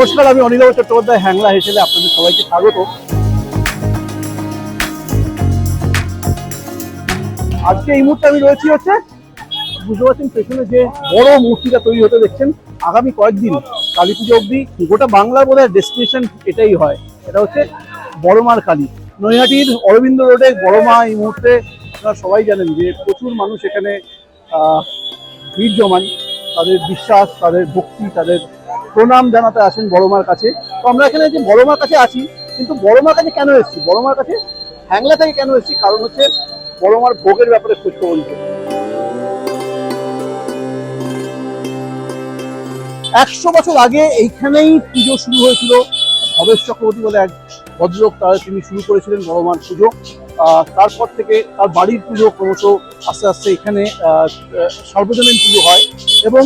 নমস্কার, আমি অনিল চট্টোপাধ্যায়, হ্যাংলা হিসেবে আপনাদের সবাইকে স্বাগত। আজকে এই মুহূর্তে আমি রয়েছি হচ্ছে বুঝতে পারছেন, পেছনে যে বড় মূর্তিটা তৈরি হতে দেখছেন, আগামী কয়েকদিন কালী পুজো অবধি গোটা বাংলার বোধ হয় ডেস্টিনেশন এটাই হয়। এটা হচ্ছে বড়মার কালী। নৈহাটির অরবিন্দ রোডে বড়মা এই মুহূর্তে আপনারা সবাই জানেন যে প্রচুর মানুষ এখানে ভিড় জমান। তাদের বিশ্বাস, তাদের ভক্তি, তাদের প্রণাম জানাতে আসেন বড়মার কাছে। তো আমরা এখানে যে বড়মার কাছে আছি কিন্তু বড়মার কাছে কেন এসেছি? বড়মার কাছে হ্যাংলা থেকে কেন এসেছি? কারণ হচ্ছে বড়মার ভোগের ব্যাপারে খোঁজ খবর নিতে। একশো বছর আগে এইখানেই পুজো শুরু হয়েছিল। ভবেশ চক্রবর্তী বলে এক ভদ্রলোক তার তিনি শুরু করেছিলেন বড়মার পুজো। আহ, তারপর থেকে তার বাড়ির পুজো ক্রমশ আস্তে আস্তে এখানে সার্বজনীন পুজো হয়। এবং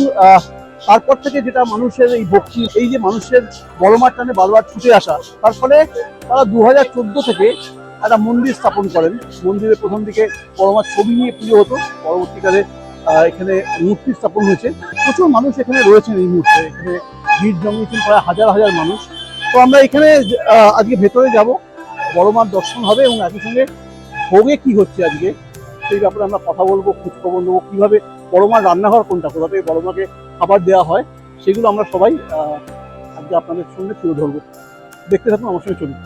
তারপর থেকে যেটা মানুষের এই ভক্তি এই যে মানুষের বড়মার টানে বারবার ছুটে আসা, তার ফলে তারা দু হাজার চোদ্দ থেকে একটা মন্দির স্থাপন করেন। মন্দিরে প্রথম দিকে বড়মার ছবি নিয়ে পুজো হতো, পরবর্তীকালে এখানে মূর্তি স্থাপন হয়েছে। প্রচুর মানুষ এখানে রয়েছেন এই মুহূর্তে। এখানে ভিড় জমিয়েছেন প্রায় হাজার হাজার মানুষ। তো আমরা এখানে আজকে ভেতরে যাব। বড়মার দর্শন হবে এবং একই সঙ্গে ভোগে কি হচ্ছে আজকে, সেই ব্যাপারে আমরা কথা বলব, খোঁজখবর নেব। কীভাবে বড়মার রান্নাঘর কোনটা? কোথাতে বড়মাকে খাবার দেওয়া হয়, সেগুলো আমরা সবাই আজকে আপনাদের সঙ্গে তুলে ধরবো। দেখতে থাকুন, আমার সঙ্গে চলুন।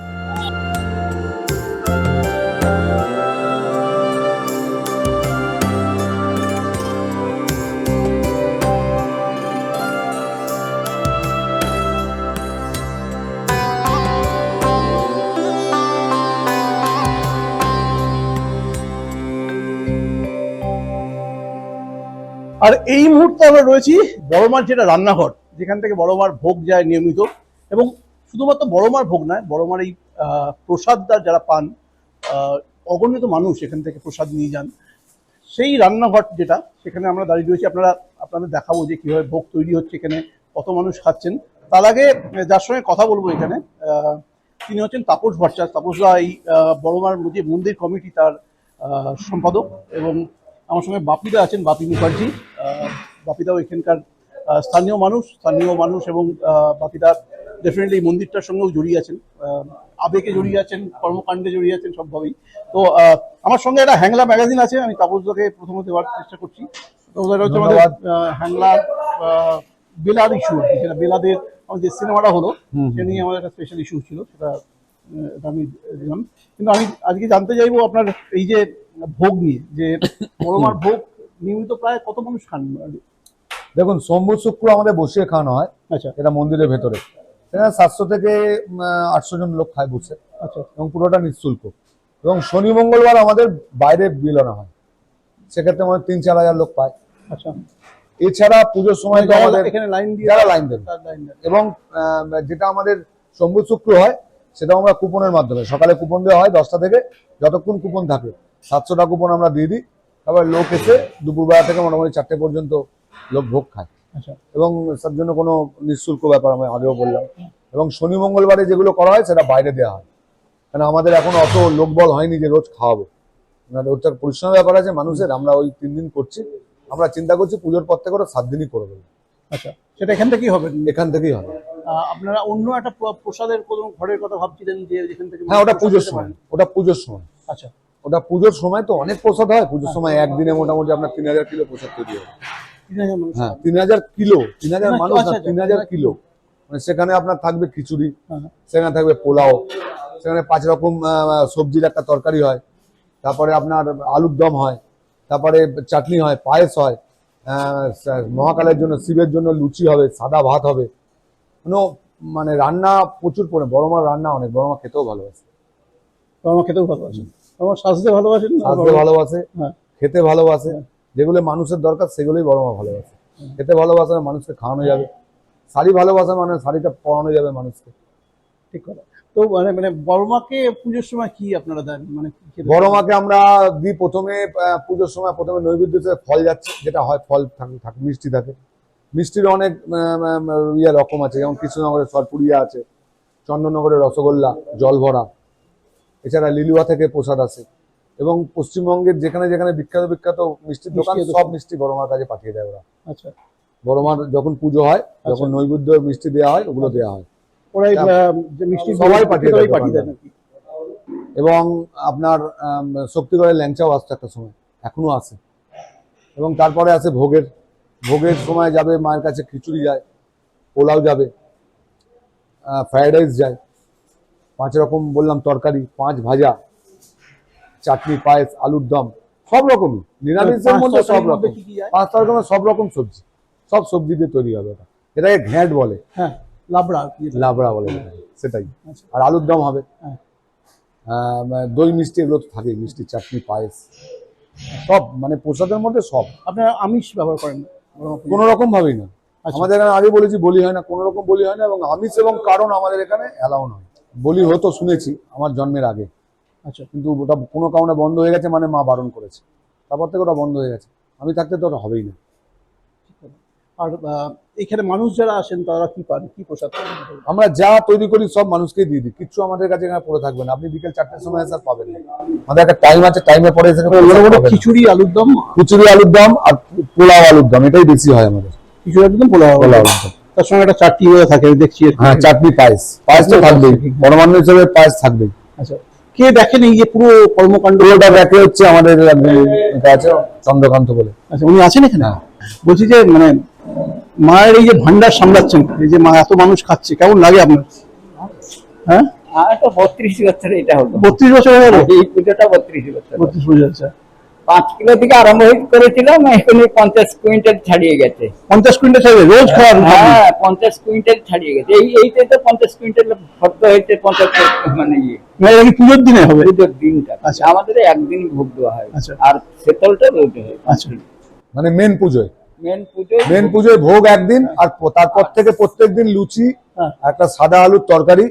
আর এই মুহূর্তে আমরা রয়েছি বড়মার যেটা রান্নাঘর, যেখান থেকে বড়মার ভোগ যায় নিয়মিত। এবং শুধুমাত্র বড়মার ভোগ নয়, বড়মার এই প্রসাদটা যারা পান অগণিত মানুষ এখান থেকে প্রসাদ নিয়ে যান। সেই রান্নাঘর যেটা, সেখানে আমরা দাঁড়িয়ে রয়েছি। আপনারা, আপনাদের দেখাবো যে কীভাবে ভোগ তৈরি হচ্ছে এখানে, কত মানুষ খাচ্ছেন। তার আগে যার সঙ্গে কথা বলব এখানে তিনি হচ্ছেন তাপস ভট্টাচার্য। তাপসদা এই বড়মার যে মন্দির কমিটি, তার সম্পাদক এবং আমার সঙ্গে বাপিদা আছেন বাপি মুখার্জি। বাপিদাও এখানকার স্থানীয় মানুষ স্থানীয় মানুষ এবং বাপিদা ডেফিনেটলি মন্দিরটার সঙ্গেও জড়িয়ে আছেন। আবেগে জড়িয়ে আছেন কর্মকাণ্ডে জড়িয়ে আছেন সবভাবেই। তো আমার সঙ্গে একটা হ্যাংলা ম্যাগাজিন আছে আমি তাপসদাকে প্রথমত দেওয়ার চেষ্টা করছি। ধন্যবাদ। হ্যাংলা বেলার ইস্যু যেটা বেলাদের আমার যে সিনেমাটা হলো সে নিয়ে আমাদের একটা স্পেশাল ইস্যু ছিল সেটা এটা আমি দিলাম। কিন্তু আমি আজকে জানতে চাইব আপনার এই যে ভোগ নিয়ে যে বড়মার ভোগ নিয়মিত প্রায় কত মানুষ খান? দেখুন সোমবার শুক্র আমাদের বসিয়ে খাওয়ানো হয়। আচ্ছা। এটা মন্দিরের ভেতরে। সেখানে সাতশো থেকে আটশো জন লোক খায় বসে। আচ্ছা এবং পুরোটা নিঃশুল্ক। এবং শনি মঙ্গলবার আমাদের বাইরে বিলানো হয়। সেক্ষেত্রে আমাদের তিন চার হাজার লোক পায়। আচ্ছা। এছাড়া পুজোর সময় তো আমাদের এখানে লাইন দিয়ে যারা লাইন দেবে। এবং যেটা আমাদের সোমবার শুক্র হয় সেটা আমরা কুপনের মাধ্যমে। সকালে কুপন দেওয়া হয় দশটা থেকে যতক্ষণ কুপন থাকে। সাতশোটা কুপন আমরা দিয়ে দিই। তারপর লোক এসে দুপুরবেলা থেকে মোটামুটি চারটে পর্যন্ত লোক ভোগ খায়। আচ্ছা। এবং তার জন্য কোনো নিঃশুল্ক ব্যাপার আমি আগেও বললাম। এবং শনি মঙ্গলবারে যেগুলো করা হয় সেটা বাইরে দেওয়া হয়। কারণ আমাদের এখন অত লোকবল হয়নি যে রোজ খাওয়াবো। না, ওটার পরিশ্রমের ব্যাপার আছে মানুষের আমরা ওই তিন দিন করছি। আমরা চিন্তা করছি পুজোর পর থেকে ওরা সাত দিনই করে দেবো। আচ্ছা। সেটা এখান থেকেই হবে? এখান থেকেই হবে। আপনারা অন্য একটা প্রসাদের কোনো ঘরের কথা ভাবছিলেন যে যেখান থেকে হ্যাঁ ওটা পুজোর সময়। ওটা পুজোর সময়। আচ্ছা। ওটা পুজোর সময় তো অনেক প্রসাদ হয় পুজোর সময় একদিনে মোটামুটি আপনার তিন হাজার কিলো প্রসাদ তৈরি হবে হাজার হ্যাঁ তিন হাজার কিলো তিন হাজার আচ্ছা, মানুষ না তিন হাজার কিলো। মানে সেখানে আপনার থাকবে খিচুড়ি হ্যাঁ, সেখানে থাকবে পোলাও সেখানে পাঁচ রকম সবজির একটা তরকারি হয় তারপরে আপনার আলুর দম হয় তারপরে চাটনি হয় পায়েস হয় মহাকালের জন্য শিবের জন্য লুচি হবে সাদা ভাত হবে। কোনো মানে রান্না প্রচুর পরে বড় মার রান্না অনেক বড় মা খেতেও ভালোবাসে। বড় মা খেতেও ভালোবাসেন আমার ভালোবাসেন না? আসতে ভালোবাসে হ্যাঁ। খেতে ভালোবাসে যেগুলো মানুষের দরকার সেগুলোই বড় মা ভালোবাসে খেতে ভালোবাসে মানুষকে খাওয়ানো যাবে। শাড়ি ভালোবাসা মানে শাড়িটা পরানো যাবে মানুষকে। ঠিক কথা। তো মানে মানে বড়মাকে পুজোর সময় কি আপনারা দেন? মানে কি বড় মাকে আমরা দিই প্রথমে পুজোর সময় প্রথমে নৈবেদ্য ফল যাচ্ছে যেটা হয় ফল থাকে মিষ্টি থাকে। মিষ্টির অনেক ইয়ে রকম আছে যেমন কৃষ্ণনগরের সরপুরিয়া আছে চন্দননগরের রসগোল্লা জল ভরা এছাড়া লিলুয়া থেকে প্রসাদ আছে। এবং পশ্চিমবঙ্গের যেখানে যেখানে বিখ্যাত বিখ্যাত মিষ্টির দোকান সব মিষ্টি বড় মার কাছে পাঠিয়ে দেয় ওরা। আচ্ছা। বড় মার যখন পুজো হয় যখন নৈবেদ্য মিষ্টি দেওয়া হয় ওগুলো দেওয়া হয়। ওরাই তা- মিষ্টি সবাই পাঠিয়ে দেয় পাঠিয়ে দেয় এবং আপনার শক্তিগড়ের ল্যাংচাও আসতো একটা সময় এখনও আসে এবং তারপরে আছে ভোগের ভোগের সময় যাবে মায়ের কাছে খিচুড়ি যায় পোলাও যাবে ফ্রাইড রাইস যায়। পাঁচ রকম বললাম তরকারি পাঁচ ভাজা চাটনি পায়েস আলুর দম সব রকমই। নিরামিষের মধ্যে সব রকম? পাঁচ রকমের সব রকম সবজি। সব সবজি দিয়ে তৈরি হবে ওটা এটাকে ঘ্যাঁট বলে। হ্যাঁ লাবড়া লাবড়া বলে সেটাই। আচ্ছা। আর আলুর দম হবে। হ্যাঁ। আহ, দই মিষ্টি এগুলো তো থাকেই মিষ্টি চাটনি পায়েস। সব মানে প্রসাদের মধ্যে সব। আপনারা আমিষ ব্যবহার করেন? কোনো রকম ভাবেই না। আচ্ছা। আমাদের এখানে আগে বলেছি বলি হয় না কোনো রকম বলি হয় না এবং আমিষ এবং কারণ আমাদের এখানে অ্যালাউ নয়। বলি হতো শুনেছি আমার জন্মের আগে। আচ্ছা। কিন্তু ওটা কোনো কারণে বন্ধ হয়ে গেছে মানে মা বারণ করেছে। তারপর থেকে ওটা বন্ধ হয়ে গেছে। আমি থাকতে তো ওটা হবেই না। আর এখানে মানুষ যারা আসেন তারা কি পান? কি প্রসাদ আমরা যা তৈরি করি সব মানুষকেই দিয়ে দিই। কিচ্ছু আমাদের কাছে এখানে পড়ে থাকবে না। আপনি বিকেল চারটের সময় স্যার পাবেন না। আমাদের একটা টাইম আছে টাইমে পরে এসে খিচুড়ি আলুর দম? খিচুড়ি আলুর দম আর পোলাও আলুর দম এটাই বেশি হয় আমাদের। খিচুড়ি আলুর দম পোলাও পোলাও আলুর দম। তার সঙ্গে একটা চাটনি হয়ে থাকে আমি দেখছি হ্যাঁ চাটনি পায়েস। পায়েস তো থাকবেই। পরমান্ন হিসেবে পায়েস থাকবেই। আচ্ছা। কে দেখেন এই যে পুরো কর্মকাণ্ড? পুরোটা দেখে হচ্ছে আমাদের আছে চন্দ্রকান্ত বলে। আচ্ছা উনি আছেন এখানে? হ্যাঁ। বলছি যে মানে মায়ের এই যে ভান্ডার সামলাচ্ছেন এই যে মা এত মানুষ খাচ্ছে কেমন লাগে আপনার? হ্যাঁ? আর তো বত্রিশ বছর এটা হলো। বত্রিশ বছর হয়ে গেল? এই পুজোটা বত্রিশ বছর। বত্রিশ বছর আচ্ছা। পাঁচ কিলো থেকে আরম্ভ হয়ে করেছিলাম এখন পঞ্চাশ কুইন্টাল ছাড়িয়ে গেছে। পঞ্চাশ কুইন্টাল চাইবে রোজ খাওয়ার হ্যাঁ পঞ্চাশ কুইন্টাল ছাড়িয়ে গেছে। এই এইটাই তো পঞ্চাশ কুইন্টাল ভক্ত হয়েছে পঞ্চাশ মানে ইয়ে। মানে পুজোর দিনে হবে? পুজোর দিনটা। আচ্ছা। আমাদের একদিন ভোগ দেওয়া হয়। আচ্ছা। আর শীতলটা রোজ হয়। আচ্ছা। মানে মেন পুজোয়? মেন পুজো মেন পুজোয় ভোগ একদিন আর তারপর থেকে প্রত্যেকদিন লুচি হ্যাঁ। একটা সাদা আলুর তরকারি।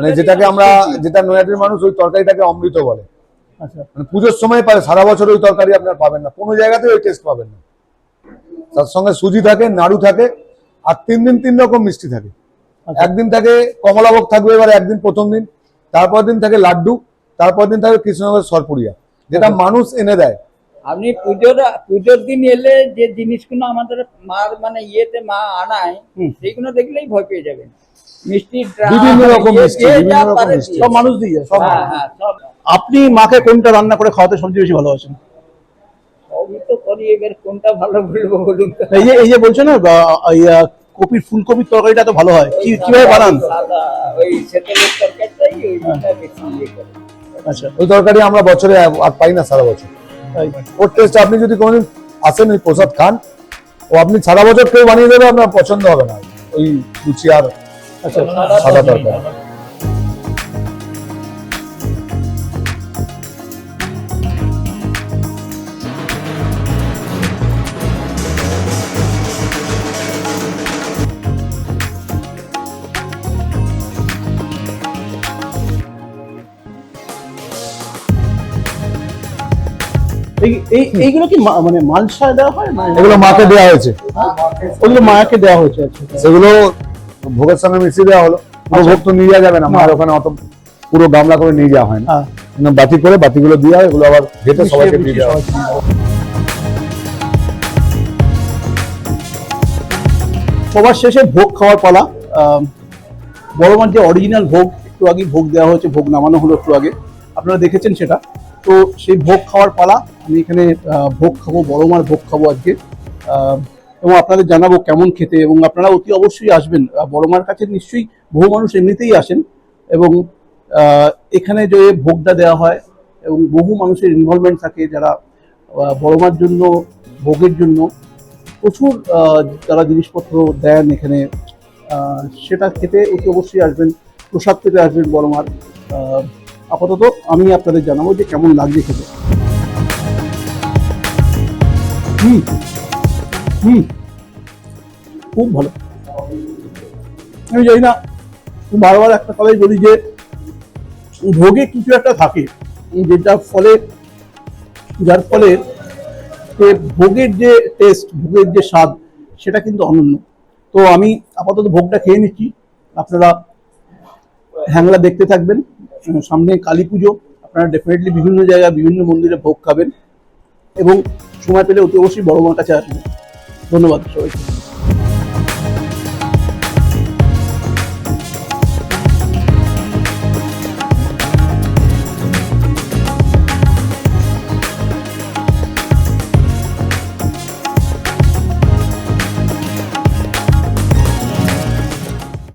মানে যেটাকে আমরা যেটা নৈহাটির মানুষ ওই তরকারিটাকে অমৃত বলে। আচ্ছা। মানে পুজোর সময় পারে সারা বছর ওই তরকারি আপনার পাবেন না। কোনো জায়গাতে ওই টেস্ট পাবেন না। তার সঙ্গে সুজি থাকে নাড়ু থাকে আর তিন দিন তিন রকম মিষ্টি থাকে। আচ্ছা। একদিন থাকে কমলাভোগ থাকবে এবার একদিন প্রথম দিন। তারপর দিন থাকে লাড্ডু তারপর দিন থাকে কৃষ্ণনগরের সরপুরিয়া যেটা মানুষ এনে দেয়। আপনি পুজোর পুজোর দিন এলে যে জিনিসগুলো আমাদের মার মানে ইয়েতে মা আনায় হুম। সেইগুলো দেখলেই ভয় পেয়ে যাবেন। বিভিন্ন রকম মিষ্টি, বিভিন্ন রকম মিষ্টি। সব মানুষ দিয়ে সব। হ্যাঁ হ্যাঁ সব। আপনি মাকে কোনটা রান্না করে খাওয়াতে সবচেয়ে বেশি ভালোবাসেন? কোনটা ভালো বলব বলুন এই যে এই যে বলছো না বা, এই, আহ, কপির ফুলকপির তরকারিটা তো ভালো হয়। কি কীভাবে বানান? সাদা ওই সেতলের তরকারিটাই ওইটা বেশি করে। আচ্ছা ওই তরকারি আমরা বছরে আর পাই না সারা বছর। ওর টেস্ট আপনি যদি কোনোদিন আসেন ওই প্রসাদ খান ও আপনি সারা বছর কেউ বানিয়ে দেবে আপনার পছন্দ হবে না। ওই লুচি আর সাদা তরকারি এই এই- এইগুলো কি মা- মানে মালসা দেওয়া হয় মানে এগুলো মাকে দেওয়া হয়েছে। ওগুলো মায়াকে দেওয়া হয়েছে আচ্ছা। সেগুলো ভোগের সঙ্গে মিশিয়ে দেওয়া হলো। পুরো ভোগ তো নিয়ে যাওয়া যাবে না মায়ের ওখানে অত পুরো গামলা করে নিয়ে যাওয়া হয় না। হ্যাঁ। কিন্তু বাতি করে বাতিগুলো দিয়ে হয় এগুলো আবার ঘেটে সবাইকে দিয়ে দেওয়া হয়। সবার শেষে ভোগ খাওয়ার পালা। বড় যে অরিজিনাল ভোগ একটু আগে ভোগ দেওয়া হয়েছে ভোগ নামানো হলো একটু আগে। আপনারা দেখেছেন সেটা। তো সেই ভোগ খাওয়ার পালা আমি এখানে ভোগ খাব বড় মার ভোগ খাব আজকে। আহ, এবং আপনাদের জানাব কেমন খেতে এবং আপনারা অতি অবশ্যই আসবেন। আহ, বড় মার কাছে নিশ্চয়ই বহু মানুষ এমনিতেই আসেন এবং এখানে যে ভোগটা দেওয়া হয় এবং বহু মানুষের ইনভলভমেন্ট থাকে যারা আহ, বড় মার জন্য ভোগের জন্য প্রচুর যারা জিনিসপত্র দেন এখানে। সেটা খেতে অতি অবশ্যই আসবেন প্রসাদ পেতে আসবেন বড়মার আপাতত আমি আপনাদের জানাব যে কেমন লাগছে খেতে। হুম। হুম। খুব ভালো। আমি জানি না বারবার একটা কথাই বলি যে, ভোগে কিছু একটা থাকে যেটা ফলে, যার ফলে ভোগের যে টেস্ট ভোগের যে স্বাদ, সেটা কিন্তু অনন্য। তো আমি আপাতত ভোগটা খেয়ে নিচ্ছি। আপনারা হ্যাংলা দেখতে থাকবেন। সামনে কালী পুজো। আপনারা ডেফিনেটলি বিভিন্ন জায়গায় বিভিন্ন মন্দিরে ভোগ খাবেন। এবং সময় পেলে অতি অবশ্যই বড় মার কাছে আসবেন। ধন্যবাদ সবাইকে।